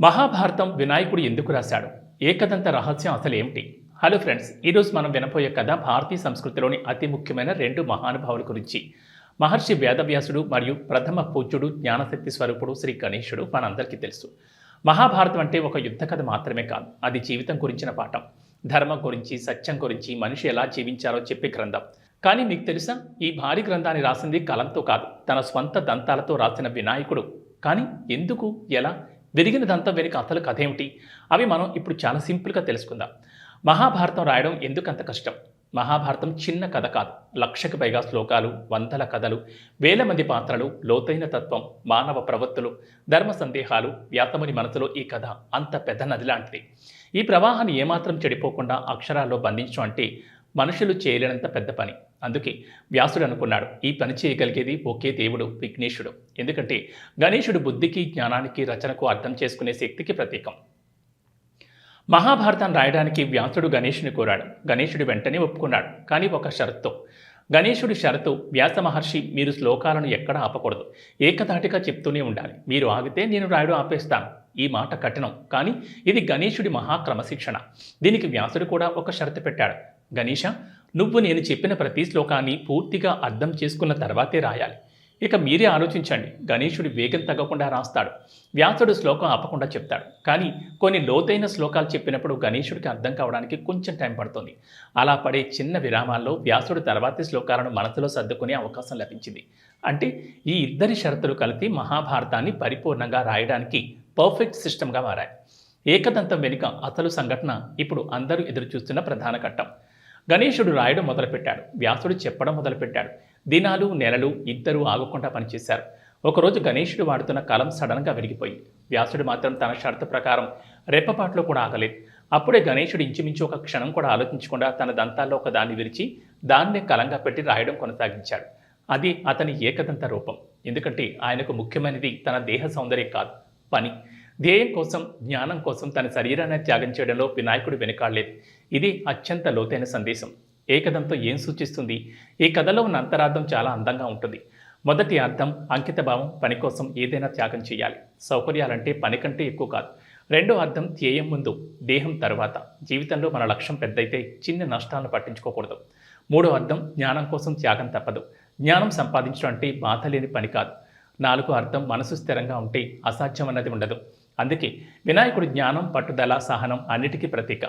మహాభారతం వినాయకుడు ఎందుకు రాశాడు? ఏకదంత రహస్యం అసలు ఏమిటి? హలో ఫ్రెండ్స్ ఈరోజు మనం వినపోయే కథ భారతీయ సంస్కృతిలోని అతి ముఖ్యమైన రెండు మహానుభావుల గురించి. మహర్షి వేదవ్యాసుడు మరియు ప్రథమ పూజ్యుడు జ్ఞానశక్తి స్వరూపుడు శ్రీ గణేశుడు మనందరికీ తెలుసు. మహాభారతం అంటే ఒక యుద్ధ కథ మాత్రమే కాదు అది జీవితం గురించిన పాఠం. ధర్మం గురించి సత్యం గురించి మనిషి ఎలా జీవించాలో చెప్పే గ్రంథం. కానీ మీకు తెలుసా ఈ భారీ గ్రంథాన్ని రాసింది కలంతో కాదు తన స్వంత దంతాలతో రాసిన వినాయకుడు. కానీ ఎందుకు ఎలా? విరిగిన వెనుక అసలు కథ ఏమిటి అవి మనం ఇప్పుడు చాలా సింపుల్గా తెలుసుకుందాం. మహాభారతం రాయడం ఎందుకంత కష్టం? మహాభారతం చిన్న కథ కాదు. లక్షకు పైగా శ్లోకాలు వందల కథలు వేల మంది పాత్రలు లోతైన తత్వం మానవ ప్రవృత్తులు ధర్మ సందేహాలు వ్యాతముని మనసులో ఈ కథ అంత పెద్ద నది లాంటిది. ఈ ప్రవాహాన్ని ఏమాత్రం చెడిపోకుండా అక్షరాల్లో బంధించడం అంటే మనుషులు చేయలేనంత పెద్ద పని. అందుకే వ్యాసుడు అనుకున్నాడు ఈ పని చేయగలిగేది ఒకే దేవుడు విఘ్నేశుడు. ఎందుకంటే గణేశుడు బుద్ధికి జ్ఞానానికి రచనకు అర్థం చేసుకునే శక్తికి ప్రతీకం. మహాభారతాన్ని రాయడానికి వ్యాసుడు గణేషుని కోరాడు. గణేశుడు వెంటనే ఒప్పుకున్నాడు. కానీ ఒక షరతు. గణేశుడి షరతు వ్యాస మహర్షి మీరు శ్లోకాలను ఎక్కడా ఆపకూడదు. ఏకధాటిగా చెప్తూనే ఉండాలి. మీరు ఆగితే నేను రాయడం ఆపేస్తాను. ఈ మాట కఠినం. కానీ ఇది గణేశుడి మహాక్రమశిక్షణ. దీనికి వ్యాసుడు కూడా ఒక షరతు పెట్టాడు. గణేష నువ్వు నేను చెప్పిన ప్రతి శ్లోకాన్ని పూర్తిగా అర్థం చేసుకున్న తర్వాతే రాయాలి. ఇక మీరే ఆలోచించండి. గణేషుడు వేగం తగ్గకుండా రాస్తాడు. వ్యాసుడు శ్లోకం ఆపకుండా చెప్తాడు. కానీ కొన్ని లోతైన శ్లోకాలు చెప్పినప్పుడు గణేశుడికి అర్థం కావడానికి కొంచెం టైం పడుతుంది. అలా పడే చిన్న విరామాల్లో వ్యాసుడు తర్వాతి శ్లోకాలను మనసులో సర్దుకునే అవకాశం లభించింది. అంటే ఈ ఇద్దరి షరతులు కలిపి మహాభారతాన్ని పరిపూర్ణంగా రాయడానికి పర్ఫెక్ట్ సిస్టమ్గా మారాయి. ఏకదంతం వెనుక అసలు సంఘటన ఇప్పుడు అందరూ ఎదురు చూస్తున్న ప్రధాన ఘట్టం. గణేశుడు రాయడం మొదలుపెట్టాడు వ్యాసుడు చెప్పడం మొదలుపెట్టాడు దినాలు నెలలు ఇద్దరూ ఆగకుండా పనిచేశారు. ఒకరోజు గణేశుడు వాడుతున్న కలం సడన్గా విరిగిపోయింది వ్యాసుడు మాత్రం తన షరతు ప్రకారం రెప్పపాట్లో కూడా ఆగలేదు. అప్పుడే గణేశుడు ఇంచుమించు ఒక క్షణం కూడా ఆలోచించకుండా తన దంతాల్లో ఒక దాన్ని విరిచి దాన్నే కలంగా పెట్టి రాయడం కొనసాగించాడు. అది అతని ఏకదంత రూపం. ఎందుకంటే ఆయనకు ముఖ్యమైనది తన దేహ సౌందర్యం కాదు పని. ధ్యేయం కోసం జ్ఞానం కోసం తన శరీరాన్ని త్యాగం చేయడంలో వినాయకుడు వెనుకాడలేదు. ఇది అత్యంత లోతైన సందేశం. ఏ కథంతో ఏం సూచిస్తుంది? ఈ కథలో ఉన్న అంతరార్థం చాలా అందంగా ఉంటుంది. మొదటి అర్థం అంకితభావం పని కోసం ఏదైనా త్యాగం చేయాలి. సౌకర్యాలంటే పని కంటే ఎక్కువ కాదు. రెండో అర్థం ధ్యేయం ముందు దేహం తర్వాత. జీవితంలో మన లక్ష్యం పెద్దయితే చిన్న నష్టాలను పట్టించుకోకూడదు. మూడో అర్థం జ్ఞానం కోసం త్యాగం తప్పదు. జ్ఞానం సంపాదించడం అంటే బాధ లేని పని కాదు. నాలుగో అర్థం మనసు స్థిరంగా ఉంటే అసాధ్యం అన్నది ఉండదు. అందుకే వినాయకుడి జ్ఞానం పట్టుదల సహనం అన్నిటికీ ప్రతీక.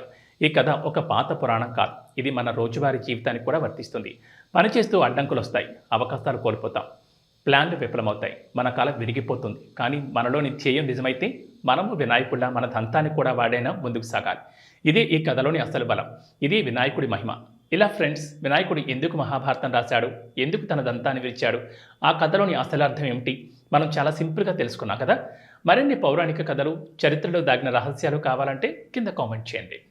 ఈ కథ ఒక పాత పురాణం కాదు. ఇది మన రోజువారీ జీవితానికి కూడా వర్తిస్తుంది. పనిచేస్తూ అడ్డంకులు వస్తాయి అవకాశాలు కోల్పోతాం. ప్లాన్లు విఫలమవుతాయి. మన కాలం విరిగిపోతుంది. కానీ మనలోని ధ్యేయం నిజమైతే మనము వినాయకుడిలా మన దంతాన్ని కూడా వాడైనా ముందుకు సాగాలి. ఇదే ఈ కథలోని అసలు బలం. ఇది వినాయకుడి మహిమ. ఇలా ఫ్రెండ్స్ వినాయకుడు ఎందుకు మహాభారతం రాశాడు? ఎందుకు తన దంతాన్ని విరిచాడు? ఆ కథలోని అసలు అర్థం ఏమిటి? మనం చాలా సింపుల్గా తెలుసుకున్నాం కదా. మరిన్ని పౌరాణిక కథలు చరిత్రలో దాగిన రహస్యాలు కావాలంటే కింద కామెంట్ చేయండి.